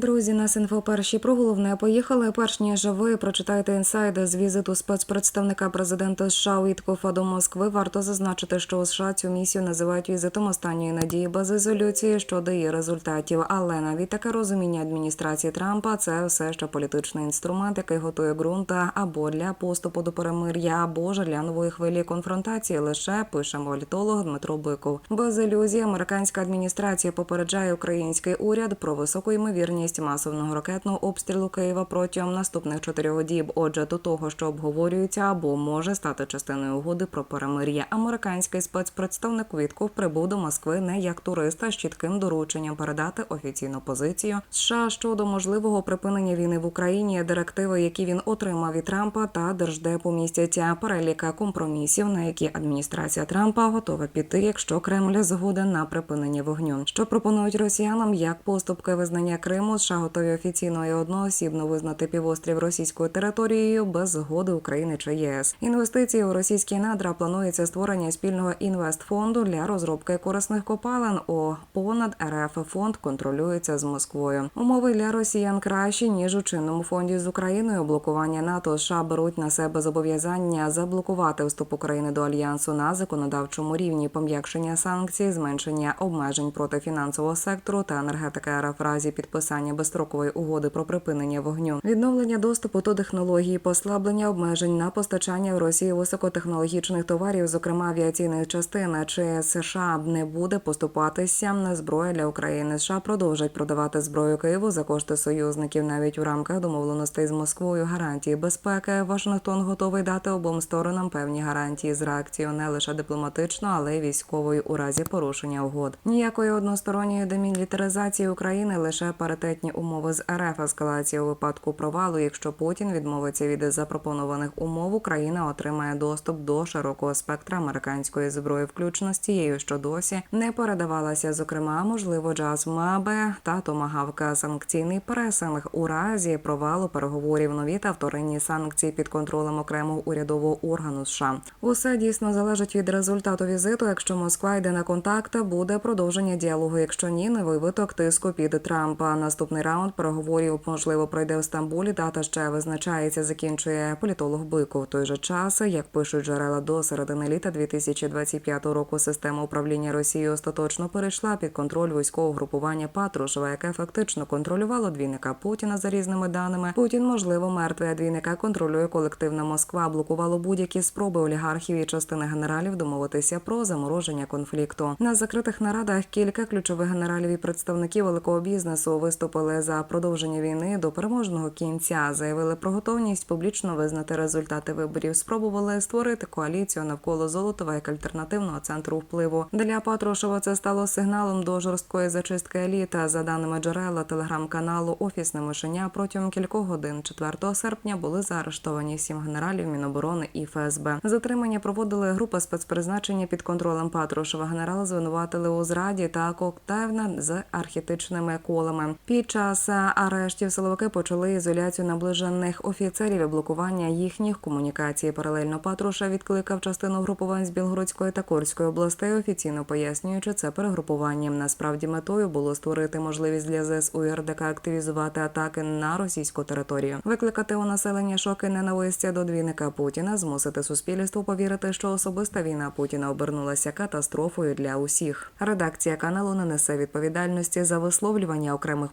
Друзі, нас інфо перші про головне поїхали. Перш ніж ви прочитаєте інсайди з візиту спецпредставника президента США Уіткофа до Москви. Варто зазначити, що США цю місію називають візитом останньої надії без резолюції щодо її результатів. Але навіть таке розуміння адміністрації Трампа це все ще політичний інструмент, який готує ґрунта або для поступу до перемир'я, або ж для нової хвилі конфронтації. Лише пише політолог Дмитро Биков. Без ілюзій американська адміністрація попереджає український уряд про високу ймовірність масового ракетного обстрілу Києва протягом наступних чотирьох діб. Отже, до того, що обговорюється або може стати частиною угоди про перемир'я. Американський спецпредставник Вітков прибув до Москви не як турист, а з чітким дорученням передати офіційну позицію США щодо можливого припинення війни в Україні, директиви, які він отримав від Трампа та держдепу містяться переліка компромісів, на які адміністрація Трампа готова піти, якщо Кремль згоден на припинення вогню. Що пропонують росіянам як поступки визнання Криму? США готові офіційно і одноосібно визнати півострів російською територією без згоди України чи ЄС. Інвестиції у російські надра планується створення спільного інвестфонду для розробки корисних копалин. О понад РФ фонд контролюється з Москвою. Умови для росіян кращі ніж у чинному фонді з Україною. Блокування НАТО США беруть на себе зобов'язання заблокувати вступ України до альянсу на законодавчому рівні, пом'якшення санкцій, зменшення обмежень проти фінансового сектору та енергетики РФ в разі підписання безстрокової угоди про припинення вогню, відновлення доступу до технології, послаблення обмежень на постачання в Росії високотехнологічних товарів, зокрема авіаційних частин. Чи США не буде поступатися на зброю для України? США продовжать продавати зброю Києву за кошти союзників, навіть у рамках домовленостей з Москвою. Гарантії безпеки Вашингтон готовий дати обом сторонам певні гарантії з реакцією не лише дипломатично, але й військовою у разі порушення угод. Ніякої односторонньої демілітаризації України лише паритетні умови з РФ. Ескалація у випадку провалу. Якщо Путін відмовиться від запропонованих умов, Україна отримає доступ до широкого спектра американської зброї, включно з тією, що досі не передавалася. Зокрема, можливо, джаз Мабе та томагавка санкційний пресинг у разі провалу переговорів нові та вторинні санкції під контролем окремого урядового органу США. Усе дійсно залежить від результату візиту. Якщо Москва йде на контакт, буде продовження діалогу. Якщо ні, не вивиток тиску під Трампа. Наступний раунд переговорів можливо пройде в Стамбулі. Дата ще визначається. Закінчує політолог Биков. В той же час, як пишуть джерела до середини літа 2025 року, система управління Росією остаточно перейшла під контроль військового групування Патрушева, яке фактично контролювало двійника Путіна за різними даними. Путін, можливо, мертвий, а двійника контролює колективна Москва. Блокувало будь-які спроби олігархів і частини генералів домовитися про замороження конфлікту. На закритих нарадах кілька ключових генералів і представників великого бізнесу виступили за продовження війни до переможного кінця. Заявили про готовність публічно визнати результати виборів. Спробували створити коаліцію навколо Золотова як альтернативного центру впливу. Для Патрушева це стало сигналом до жорсткої зачистки еліта. За даними джерела телеграм-каналу Офісне мишеня протягом кількох годин 4 серпня були заарештовані сім генералів Міноборони і ФСБ. Затримання проводили група спецпризначення під контролем Патрушева. Генерала звинуватили у зраді та коктевна з архітичними колами. Під час арештів силовики почали ізоляцію наближених офіцерів і блокування їхніх комунікацій. Паралельно Патруша відкликав частину групувань з Білгородської та Курської областей, офіційно пояснюючи це перегрупуванням. Насправді метою було створити можливість для ЗСУ і РДК активізувати атаки на російську територію, викликати у населення шоки ненависті до двійника Путіна, змусити суспільство повірити, що особиста війна Путіна обернулася катастрофою для усіх. Редакція каналу не несе відповідальності за висловлювання окремих